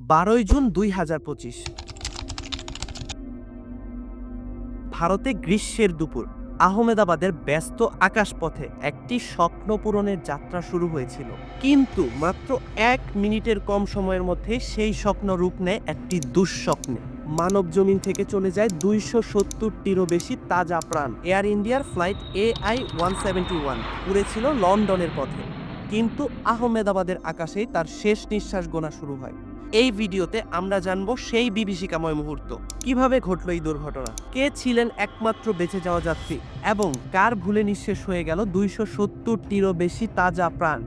বারোই জুন দুই হাজার পঁচিশ। ভারতে গ্রীষ্মের দুপুর। আহমেদাবাদের ব্যস্ত আকাশপথে একটি স্বপ্ন পূরণের যাত্রা শুরু হয়েছিল। কিন্তু মাত্র এক মিনিটের কম সময়ের মধ্যে সেই স্বপ্ন রূপ নেয় একটি দুঃস্বপ্নে। মানব জমিন থেকে চলে যায় দুইশো সত্তরটিরও বেশি তাজা প্রাণ। এয়ার ইন্ডিয়ার flight A I one seventy one উড়েছিল লন্ডনের পথে। কিন্তু আহমেদাবাদের আকাশেই তার শেষ নিঃশ্বাস গোনা শুরু হয় এই ভিডিওতে আমরা জানবো সেই বিভীষিকাময় মুহূর্ত কিভাবে ঘটলো এই দুর্ঘটনা কে ছিলেন একমাত্র বেঁচে যাওয়া যাত্রী এবং কার ভুলে নিঃশেষ হয়ে গেল দুইশো সত্তরটিরও বেশি তাজা প্রাণ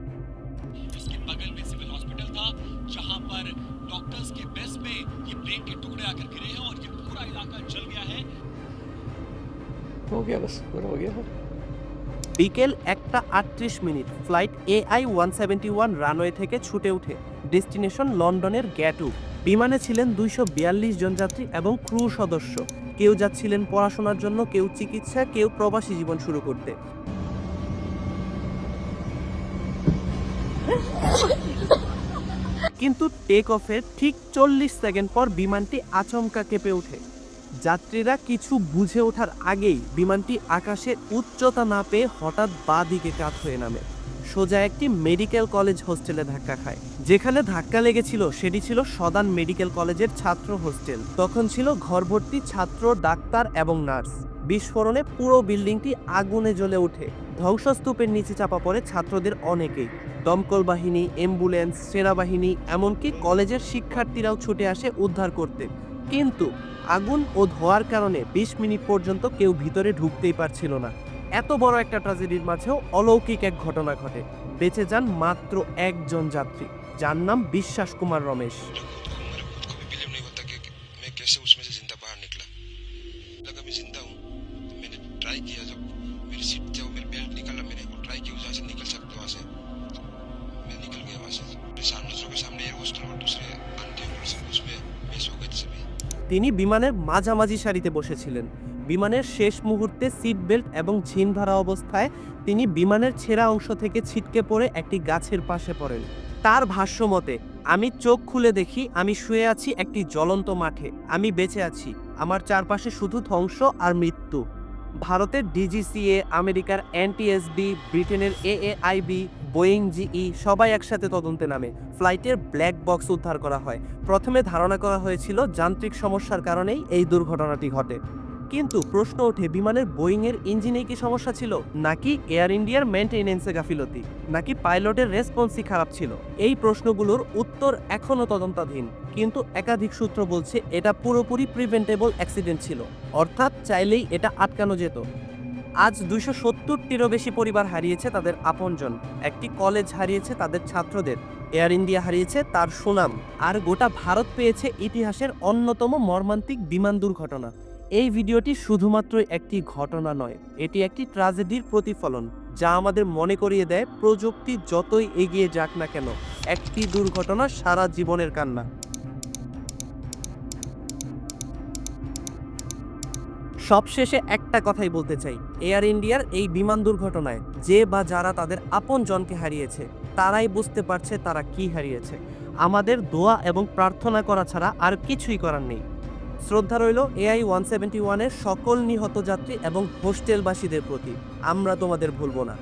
उसके बगल में सिविल हॉस्पिटल था जहां पर डॉक्टर्स के बेस में ये ब्रेन के टुकड़े आकर गिरे हैं और ये पूरा इलाका जल गया है हो गया बस पूरा हो गया বিকেল একটা আটত্রিশ minute flight A I one seventy one runway থেকে ছুটে উঠে ডেস্টিনেশন লন্ডনের গ্যাটু। বিমানে ছিলেন দুইশো বিয়াল্লিশ জন যাত্রী এবং ক্রু সদস্য। কেউ যাচ্ছিলেন পড়াশোনার জন্য, কেউ চিকিৎসা, কেউ প্রবাসী জীবন শুরু করতে। কিন্তু টেক অফের ঠিক চল্লিশ সেকেন্ড পর বিমানটি আচমকা কেঁপে ওঠে। যাত্রীরা কিছু বুঝে ওঠার আগেই বিমানটি আকাশের উচ্চতা না পেয়ে হঠাৎ বাঁ দিকে কাত হয়ে নামে। সোজা একটি মেডিকেল কলেজ হোস্টেলে ধাক্কা খায়। যেখানে ধাক্কা লেগেছিল সেটি ছিল সদান মেডিকেল কলেজের ছাত্র হোস্টেল। তখন ছিল ঘরভর্তি ছাত্র, ডাক্তার এবং নার্স। বিস্ফোরণে পুরো বিল্ডিংটি আগুনে জ্বলে ওঠে। ধ্বংসস্তূপের নিচে চাপা পড়ে ছাত্রদের অনেকেই। দমকল বাহিনী, অ্যাম্বুলেন্স, সেনাবাহিনী, এমনকি কলেজের শিক্ষার্থীরাও ছুটে আসে উদ্ধার করতে। কিন্তু আগুন ও ধোয়ার কারণে বিশ মিনিট পর্যন্ত কেউ ভিতরে ঢুকতেই পারছিল না এত বড় একটা ট্র্যাজেডির মাঝেও অলৌকিক এক ঘটনা ঘটে বেঁচে যান মাত্র একজন যাত্রী যার নাম বিশ্বাস কুমার রমেশ मेरे खुद को भी बिलीव नहीं होता कि कि मैं कैसे उसमें से जिंदा बाहर निकला लगा मैं जिंदा हूँ तो मैंने ट्राई किया जब मेरी सीट थे वो मेरी बेल्ट निकाला मैंने वो ट्राई किया जहाँ से निकल सकते वहाँ से तो मैं निकल गया वहाँ से मेरे सामने नजरों के सामने एयर होस्टल और दूसरे आंटी अंकल सब उसमें मिस हो गए थे सभी তিনি বিমানের মাঝামাঝি সারিতে বসেছিলেন। বিমানের শেষ মুহূর্তে সিট বেল্ট এবং ঝিন ধরা অবস্থায় তিনি বিমানের ছেঁড়া অংশ থেকে ছিটকে পড়ে একটি গাছের পাশে পড়েন। তার ভাষ্য মতে, আমি চোখ খুলে দেখি, আমি শুয়ে আছি একটি জ্বলন্ত মাঠে। আমি বেঁচে আছি। আমার চারপাশে শুধু ধ্বংস আর মৃত্যু। ভারতের ডিজিসিএ, আমেরিকার এনটিএসবি ব্রিটেনের এএআইবি বোয়িং, জিই সবাই একসাথে তদন্তে নামে। ফ্লাইটের ব্ল্যাক বক্স উদ্ধার করা হয়। প্রথমে ধারণা করা হয়েছিল যান্ত্রিক সমস্যার কারণেই এই দুর্ঘটনাটি ঘটে। কিন্তু প্রশ্ন ওঠে, বিমানের বোয়িংয়ের ইঞ্জিনে কি সমস্যা ছিল? নাকি এয়ার ইন্ডিয়ার মেনটেনেন্সে গাফিলতি? নাকি পাইলটের রেসপন্সই খারাপ ছিল? এই প্রশ্নগুলোর উত্তর এখনও তদন্তাধীন। কিন্তু একাধিক সূত্র বলছে, এটা পুরোপুরি প্রিভেন্টেবল অ্যাক্সিডেন্ট ছিল। অর্থাৎ চাইলেই এটা আটকানো যেত। আজ দুইশো সত্তরটিরও বেশি পরিবার হারিয়েছে তাদের আপনজন। একটি কলেজ হারিয়েছে তাদের ছাত্রদের। এয়ার ইন্ডিয়া হারিয়েছে তার সুনাম। আর গোটা ভারত পেয়েছে ইতিহাসের অন্যতম মর্মান্তিক বিমান দুর্ঘটনা। এই ভিডিওটি শুধুমাত্র একটি ঘটনা নয়, এটি একটি ট্রাজেডির প্রতিফলন, যা আমাদের মনে করিয়ে দেয় প্রযুক্তি যতই এগিয়ে যাক না কেন, একটি দুর্ঘটনা সারা জীবনের কান্না। সবশেষে একটা কথাই বলতে চাই। এয়ার ইন্ডিয়ার এই বিমান দুর্ঘটনায় যে বা যারা তাদের আপন জনকে হারিয়েছে, তারাই বুঝতে পারছে তারা কি হারিয়েছে। আমাদের দোয়া এবং প্রার্থনা করা ছাড়া আর কিছুই করার নেই। শ্রদ্ধা রইল এআই ওয়ান সেভেন্টি ওয়ানের সকল নিহত যাত্রী এবং হোস্টেলবাসীদের প্রতি। আমরা তোমাদের ভুলব না।